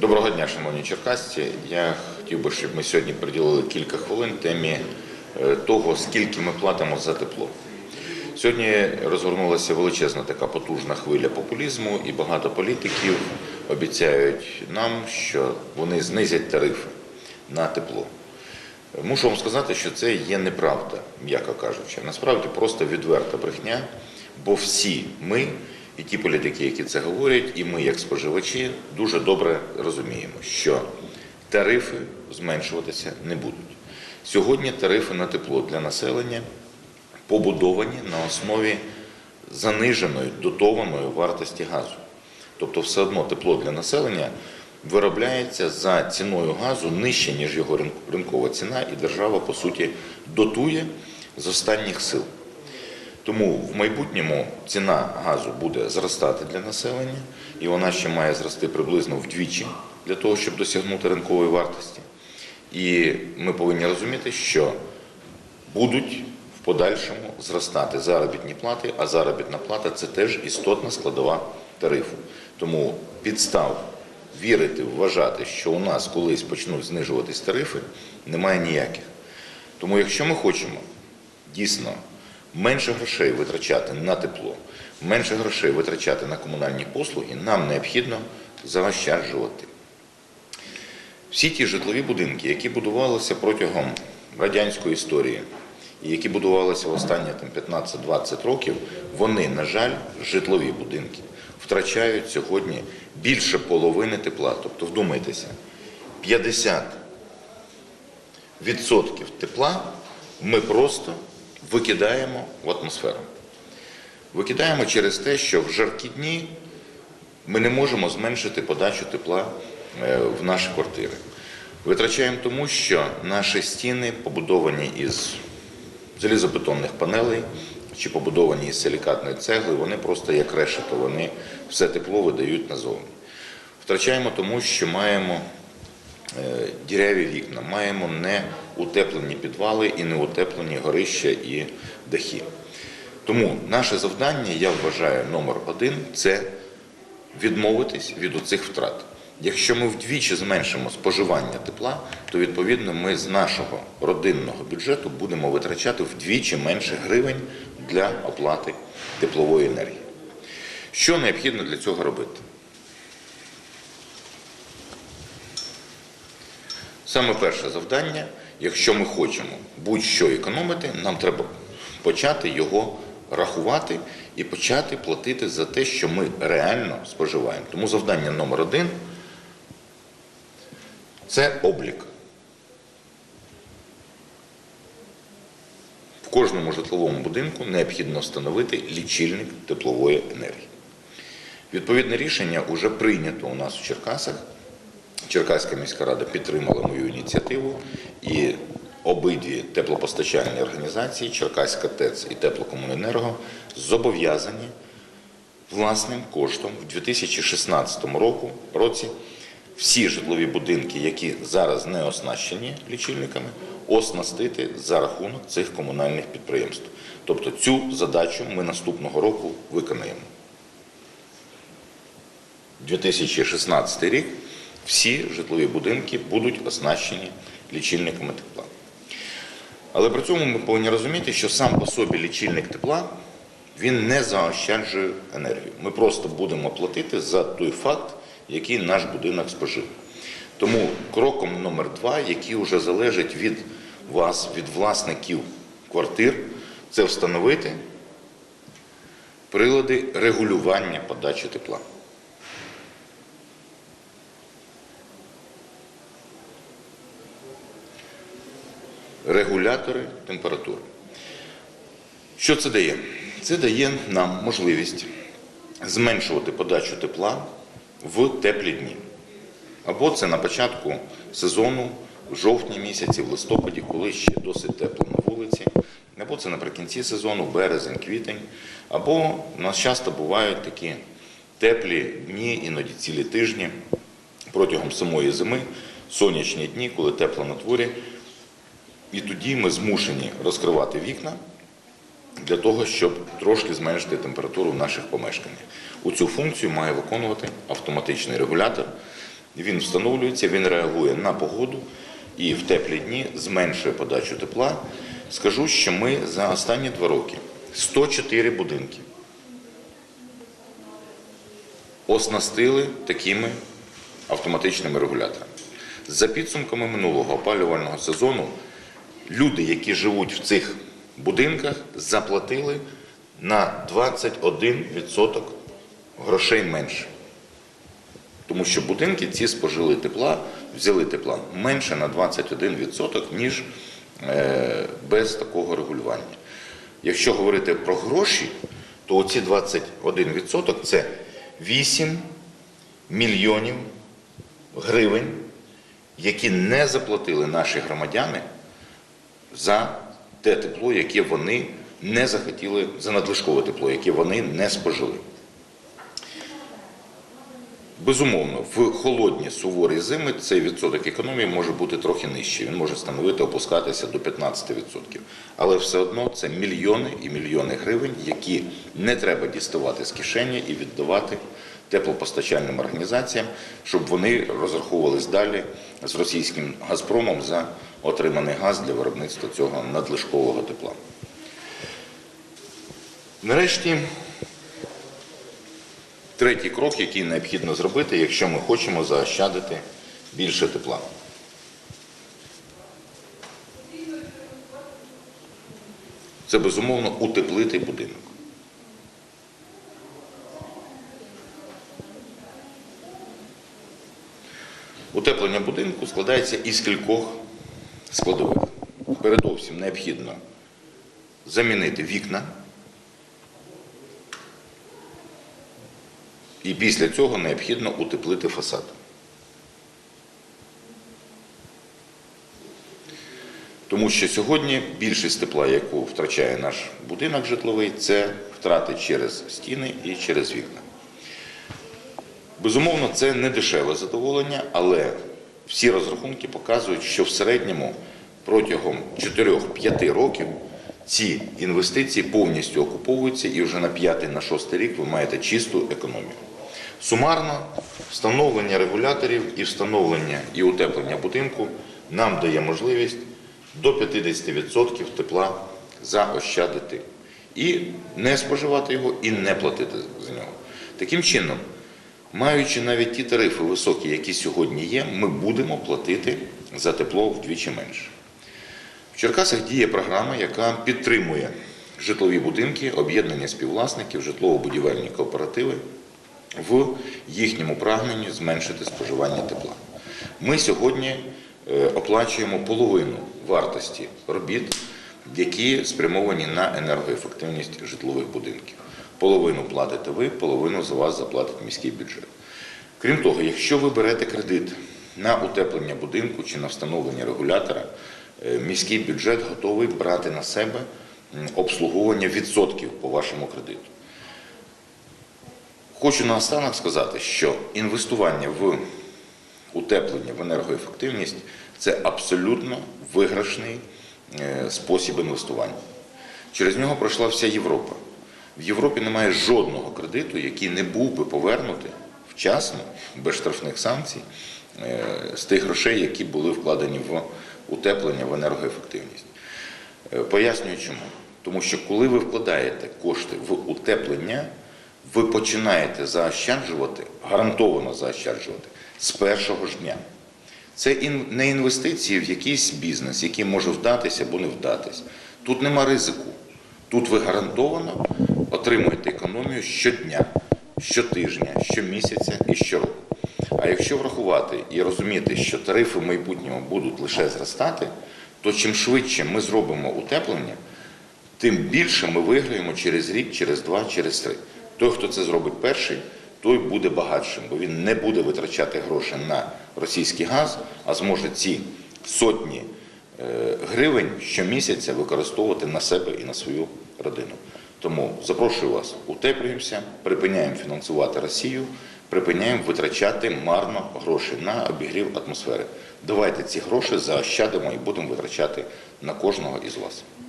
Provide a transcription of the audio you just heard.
Доброго дня, шановні черкасці. Я хотів би, щоб ми сьогодні приділили кілька хвилин темі е, того, скільки ми платимо за тепло. Сьогодні розгорнулася величезна така потужна хвиля популізму, і багато політиків обіцяють нам, що вони знизять тарифи на тепло. Мушу вам сказати, що це є неправда, м'яко кажучи. Насправді просто відверта брехня, бо всі ми, і ті політики, які це говорять, і ми, як споживачі, дуже добре розуміємо, що тарифи зменшуватися не будуть. Сьогодні тарифи на тепло для населення побудовані на основі заниженої дотованої вартості газу. Тобто, все одно тепло для населення виробляється за ціною газу нижче, ніж його ринкова ціна, і держава, по суті, дотує з останніх сил. Тому в майбутньому ціна газу буде зростати для населення, і вона ще має зрости приблизно вдвічі для того, щоб досягнути ринкової вартості. І ми повинні розуміти, що будуть в подальшому зростати заробітні плати, а заробітна плата це теж істотна складова тарифу. Тому підстав вірити, вважати, що у нас колись почнуть знижуватись тарифи, немає ніяких. Тому, якщо ми хочемо дійсно менше грошей витрачати на тепло, менше грошей витрачати на комунальні послуги, нам необхідно заощаджувати. Всі ті житлові будинки, які будувалися протягом радянської історії, і які будувалися в останні 15-20 років, вони, на жаль, житлові будинки, втрачають сьогодні більше половини тепла. Тобто, вдумайтеся, 50 відсотків тепла ми просто викидаємо в атмосферу. Викидаємо через те, що в жаркі дні ми не можемо зменшити подачу тепла е, в наші квартири. Витрачаємо тому, що наші стіни побудовані із залізобетонних панелей чи побудовані із силікатної цегли, вони просто як решето, вони все тепло видають назовні. Втрачаємо тому, що маємо е, діряві вікна, маємо неутеплені підвали і неутеплені горища і дахи. Тому наше завдання, я вважаю, номер один це відмовитись від оцих втрат. Якщо ми вдвічі зменшимо споживання тепла, то відповідно ми з нашого родинного бюджету будемо витрачати вдвічі менше гривень для оплати теплової енергії. Що необхідно для цього робити? Саме перше завдання, якщо ми хочемо будь-що економити, нам треба почати його рахувати і почати платити за те, що ми реально споживаємо. Тому завдання номер один це облік. В кожному житловому будинку необхідно встановити лічильник теплової енергії. Відповідне рішення вже прийнято у нас в Черкасах. Черкаська міська рада підтримала мою ініціативу і обидві теплопостачальні організації Черкаська ТЕЦ і Теплокомуненерго зобов'язані власним коштом в 2016 року, році всі житлові будинки, які зараз не оснащені лічильниками, оснастити за рахунок цих комунальних підприємств. Тобто цю задачу ми наступного року виконаємо. 2016 рік всі житлові будинки будуть оснащені лічильниками тепла. Але при цьому ми повинні розуміти, що сам по собі лічильник тепла він не заощаджує енергію. Ми просто будемо платити за той факт, який наш будинок спожив. Тому кроком номер два, який вже залежить від вас, від власників квартир, це встановити прилади регулювання подачі тепла. Регулятори температури. Що це дає? Це дає нам можливість зменшувати подачу тепла в теплі дні. Або це на початку сезону, в жовтні місяці, в листопаді, коли ще досить тепло на вулиці, або це наприкінці сезону, березень, квітень, або у нас часто бувають такі теплі дні, іноді цілі тижні протягом самої зими, сонячні дні, коли тепло на дворі, і тоді ми змушені розкривати вікна для того, щоб трошки зменшити температуру в наших помешканнях. У цю функцію має виконувати автоматичний регулятор, Він встановлюється, він реагує на погоду і в теплі дні зменшує подачу тепла. Скажу, що ми за останні два роки 104 будинки оснастили такими автоматичними регуляторами. За підсумками минулого опалювального сезону люди, які живуть в цих будинках, заплатили на 21% грошей менше. Тому що будинки ці спожили тепла, взяли тепла менше на 21%, ніж е, без такого регулювання. Якщо говорити про гроші, то оці 21% це 8 мільйонів гривень, які не заплатили наші громадяни за те тепло, яке вони не захотіли, за надлишкове тепло, яке вони не спожили. Безумовно, в холодні суворі зими цей відсоток економії може бути трохи нижчий. Він може становити опускатися до 15%. Але все одно це мільйони і мільйони гривень, які не треба діставати з кишені і віддавати теплопостачальним організаціям, щоб вони розраховувались далі з російським Газпромом за отриманий газ для виробництва цього надлишкового тепла. Нарешті. Третій крок, який необхідно зробити, якщо ми хочемо заощадити більше тепла. Це безумовно утеплити будинок. Утеплення будинку складається із кількох складових. Передовсім необхідно замінити вікна. І після цього необхідно утеплити фасад. Тому що сьогодні більшість тепла, яку втрачає наш будинок житловий, це втрати через стіни і через вікна. Безумовно, це не дешеве задоволення, але всі розрахунки показують, що в середньому протягом 4-5 років ці інвестиції повністю окуповуються і вже на 5-6 рік ви маєте чисту економію. Сумарно встановлення регуляторів і встановлення і утеплення будинку нам дає можливість до 50% тепла заощадити і не споживати його, і не платити за нього. Таким чином, маючи навіть ті тарифи високі, які сьогодні є, ми будемо платити за тепло вдвічі менше. В Черкасах діє програма, яка підтримує житлові будинки, об'єднання співвласників, житлово-будівельні кооперативи в їхньому прагненні зменшити споживання тепла. Ми сьогодні е, оплачуємо половину вартості робіт, які спрямовані на енергоефективність житлових будинків. Половину платите ви, половину за вас заплатить міський бюджет. Крім того, якщо ви берете кредит на утеплення будинку чи на встановлення регулятора, е, міський бюджет готовий брати на себе обслуговування відсотків по вашому кредиту. Хочу наостанок сказати, що інвестування в утеплення, в енергоефективність це абсолютно виграшний е, спосіб інвестування. Через нього пройшла вся Європа. В Європі немає жодного кредиту, який не був би повернутий вчасно, без штрафних санкцій, е, з тих грошей, які були вкладені в утеплення, в енергоефективність. Е, Пояснюю чому. Тому що коли ви вкладаєте кошти в утеплення, ви починаєте заощаджувати, гарантовано заощаджувати з першого ж дня. Це не інвестиції в якийсь бізнес, який може вдатися або не вдатись. Тут нема ризику. Тут ви гарантовано отримуєте економію щодня, щотижня, щомісяця і щороку. А якщо врахувати і розуміти, що тарифи в майбутньому будуть лише зростати, то чим швидше ми зробимо утеплення, тим більше ми виграємо через рік, через два, через три. Той, хто це зробить перший, той буде багатшим, бо він не буде витрачати гроші на російський газ, а зможе ці сотні е, гривень щомісяця використовувати на себе і на свою родину. Тому запрошую вас, утеплюємося, припиняємо фінансувати Росію, припиняємо витрачати марно гроші на обігрів атмосфери. Давайте ці гроші заощадимо і будемо витрачати на кожного із вас.